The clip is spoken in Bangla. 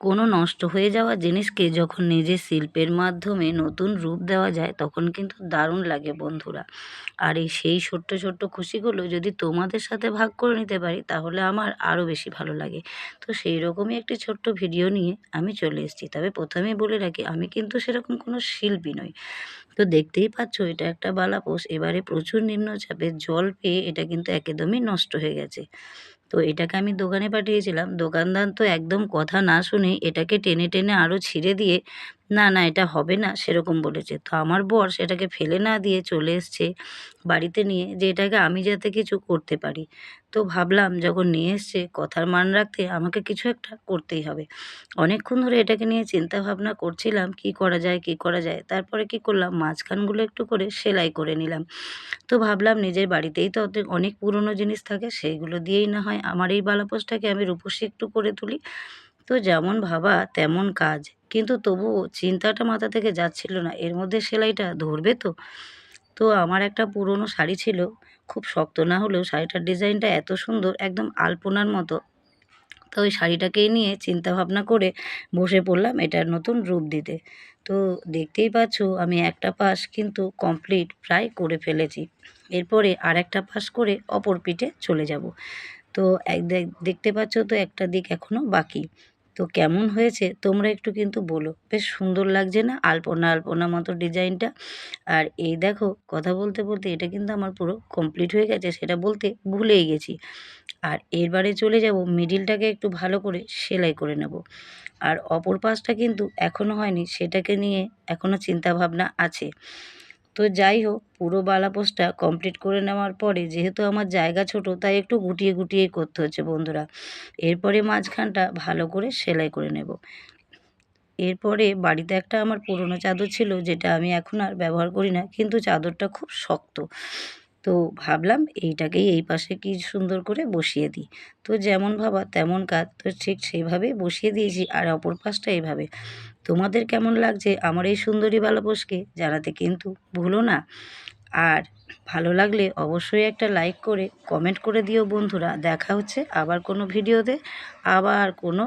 কোনো নষ্ট হয়ে যাওয়া জিনিসকে যখন নিজের শিল্পের মাধ্যমে নতুন রূপ দেওয়া যায়, তখন কিন্তু দারুণ লাগে বন্ধুরা। আর এই সেই ছোট্ট ছোট্ট খুশিগুলো যদি তোমাদের সাথে ভাগ করে নিতে পারি, তাহলে আমার আরও বেশি ভালো লাগে। তো সেই রকমই একটি ছোট্ট ভিডিও নিয়ে আমি চলে এসেছি। তবে প্রথমেই বলে রাখি, আমি কিন্তু সেরকম কোনো শিল্পী নই। তো দেখতেই পাচ্ছ, এটা একটা বালাপোষ এবারে প্রচুর নিম্নচাপে জল পেয়ে এটা কিন্তু একদমই নষ্ট হয়ে গেছে। তো এটাকে আমি দোকানে পাঠিয়েছিলাম। দোকানদার তো একদম কথা না শুনে এটাকে টেনে টেনে আরও ছিঁড়ে দিয়ে না না, এটা হবে না, সেরকম বলেছে। তো আমার বর সেটাকে ফেলে না দিয়ে চলে এসছে বাড়িতে নিয়ে, যে এটাকে আমি যাতে কিছু করতে পারি। তো ভাবলাম যখন নিয়ে এসছে কথার মান রাখতে আমাকে কিছু একটা করতেই হবে। অনেকক্ষণ ধরে এটাকে নিয়ে চিন্তা ভাবনা করছিলাম, কি করা যায়, কি করা যায়। তারপরে কি করলাম, মাঝখানগুলো একটু করে সেলাই করে নিলাম। তো ভাবলাম নিজের বাড়িতেই তো অনেক পুরনো জিনিস থাকে, সেইগুলো দিয়েই না হয় আমার এই বালাপোসটাকে আমি রূপসী একটু করে তুলি। তো যেমন ভাবা তেমন কাজ। কিন্তু তবুও চিন্তাটা মাথা থেকে যাচ্ছিল না। এর মধ্যে সেলাইটা ধরবে তো? তো আমার একটা পুরনো শাড়ি ছিল, খুব শক্ত না হলেও শাড়িটার ডিজাইনটা এত সুন্দর, একদম আলপনার মতো। তো ওই শাড়িটাকেই নিয়ে চিন্তা ভাবনা করে বসে পড়লাম এটার নতুন রূপ দিতে। তো দেখতেই পাচ্ছ আমি একটা পাশ কিন্তু কমপ্লিট প্রায় করে ফেলেছি। এরপরে আর একটা পাশ করে অপর পিঠে চলে যাব। তো এক দেখতে পাচ্ছ তো একটা দিক এখনও বাকি। তো কেমন হয়েছে তোমরা একটু কিন্তু বলো। বেশ সুন্দর লাগছে না আলপনা আলপনা মতো ডিজাইনটা। আর এই দেখো, কথা বলতে বলতে এটা কিন্তু আমার পুরো কমপ্লিট হয়ে গেছে, সেটা বলতে ভুলেই গেছি। আর এরবারে চলে যাব মিডিলটাকে একটু ভালো করে সেলাই করে নেব। আর অপর পাশটা কিন্তু এখনও হয়নি, সেটাকে নিয়ে এখনও চিন্তাভাবনা আছে। তো যাই হোক, পুরো বালাপোসটা কমপ্লিট করে নেওয়ার পরে যেহেতু আমার জায়গা ছোট, তাই একটু গুটিয়ে গুটিয়ে করতে হচ্ছে বন্ধুরা। এরপরে মাঝখানটা ভালো করে সেলাই করে নেব। এরপরে বাড়িতে একটা আমার পুরনো চাদর ছিল, যেটা আমি এখন আর ব্যবহার করি না, কিন্তু চাদরটা খুব শক্ত। তো ভাবলাম এইটাকেই এই পাশে কি সুন্দর করে বসিয়ে দিই। তো যেমন ভাবা তেমন কাজ। তো ঠিক সেইভাবেই বসিয়ে দিয়েছি আর অপর পাশটা এইভাবে। তোমাদের কেমন লাগছে আমার এই সুন্দরী বালাপোষকে জানাতে কিন্তু ভুলো না। আর ভালো লাগলে অবশ্যই একটা লাইক করে, কমেন্ট করে দিও বন্ধুরা। দেখা হচ্ছে আবার কোনো ভিডিওতে। আবার কোনো